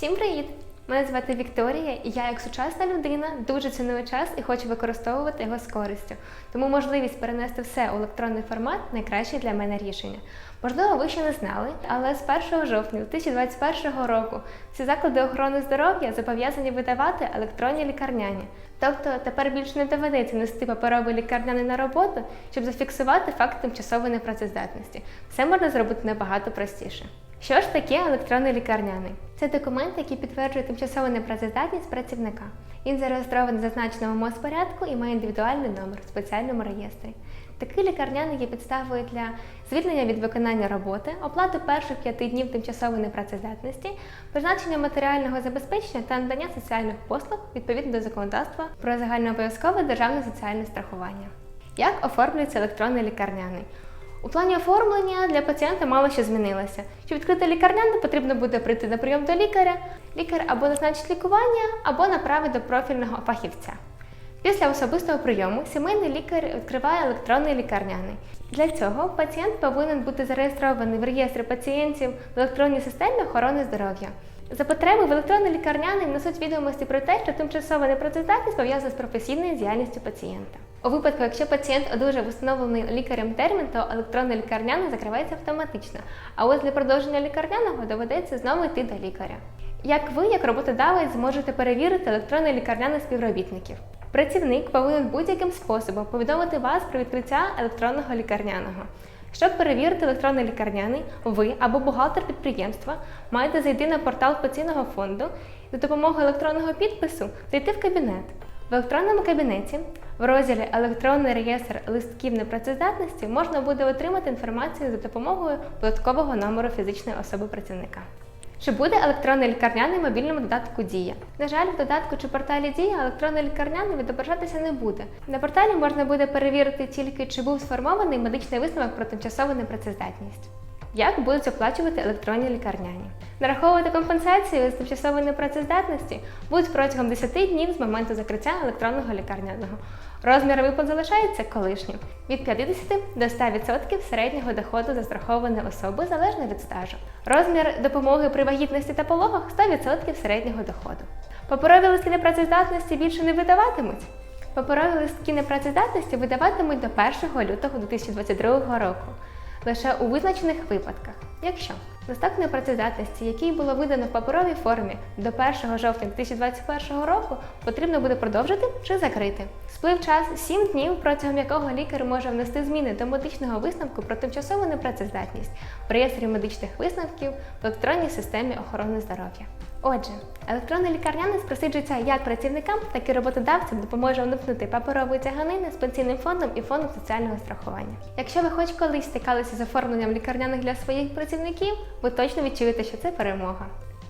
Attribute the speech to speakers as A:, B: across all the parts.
A: Всім привіт! Мене звати Вікторія, і я, як сучасна людина, дуже ціную час і хочу використовувати його з користю. Тому можливість перенести все у електронний формат найкраще для мене рішення. Можливо, ви ще не знали, але з 1 жовтня 2021 року всі заклади охорони здоров'я зобов'язані видавати електронні лікарняні. Тобто тепер більше не доведеться нести паперовий лікарняний на роботу, щоб зафіксувати факт тимчасової непрацездатності. Все можна зробити набагато простіше. Що ж таке електронний лікарняний? Це документ, який підтверджує тимчасову непрацездатність працівника. Він зареєстрований в зазначеному МОЗ порядку і має індивідуальний номер в спеціальному реєстрі. Такий лікарняний є підставою для звільнення від виконання роботи, оплати перших п'яти днів тимчасової непрацездатності, призначення матеріального забезпечення та надання соціальних послуг відповідно до законодавства про загальнообов'язкове державне соціальне страхування. Як оформлюється електронний лікарняний? У плані оформлення для пацієнта мало що змінилося. Щоб відкрити лікарняне, потрібно буде прийти на прийом до лікаря. Лікар або назначить лікування, або направить до профільного фахівця. Після особистого прийому сімейний лікар відкриває електронний лікарняний. Для цього пацієнт повинен бути зареєстрований в реєстрі пацієнтів в електронній системі охорони здоров'я. За потреби в електронний лікарняний внесуть відомості про те, що тимчасова непрацездатність пов'язана з професійною діяльністю пацієнта. У випадку, якщо пацієнт одужав встановлений лікарем термін, то електронний лікарняний закривається автоматично. А ось для продовження лікарняного доведеться знову йти до лікаря. Як ви, як роботодавець, зможете перевірити електронний лікарняний співробітників? Працівник повинен будь-яким способом повідомити вас про відкриття електронного лікарняного. Щоб перевірити електронний лікарняний, ви або бухгалтер підприємства маєте зайти на портал пенсійного фонду за допомогою електронного підпису зайти в кабінет. В електронному кабінеті в розділі Електронний реєстр листків непрацездатності можна буде отримати інформацію за допомогою додаткового номеру фізичної особи працівника. Чи буде електронний лікарняний мобільному додатку Дія? На жаль, в додатку чи порталі Дія електронний лікарняний відображатися не буде. На порталі можна буде перевірити тільки, чи був сформований медичний висновок про тимчасову непрацездатність. Як будуть оплачувати електронні лікарняні? Нараховувати компенсацію з тимчасової непрацездатності будуть протягом 10 днів з моменту закриття електронного лікарняного. Розмір виплат залишається колишнім від 50 до 100% середнього доходу застрахованої особи залежно від стажу. Розмір допомоги при вагітності та пологах 100% середнього доходу. Паперові листки непрацездатності більше не видаватимуть. Паперові листки непрацездатності видаватимуть до 1 лютого 2022 року лише у визначених випадках. Якщо листок непрацездатності, який було видано в паперовій формі до 1 жовтня 2021 року, потрібно буде продовжити чи закрити. Сплив час 7 днів, протягом якого лікар може внести зміни до медичного висновку про тимчасову непрацездатність в реєстрі медичних висновків в електронній системі охорони здоров'я. Отже, електронний лікарняний спростить життя як працівникам, так і роботодавцям допоможе уникнути паперової тяганини з пенсійним фондом і фондом соціального страхування. Якщо ви хоч колись стикалися з оформленням лікарняних для своїх працівників, ви точно відчуєте, що це перемога.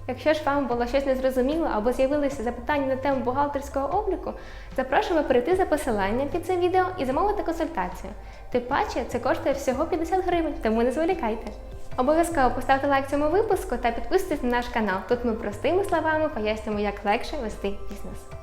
A: Якщо ж вам було щось незрозуміло або з'явилися запитання на тему бухгалтерського обліку, запрошуємо перейти за посиланням під цим відео і замовити консультацію. Тим паче це коштує всього 50 гривень, тому не зволікайте. Обов'язково поставте лайк цьому випуску та підписуйтесь на наш канал. Тут ми простими словами пояснюємо, як легше вести бізнес.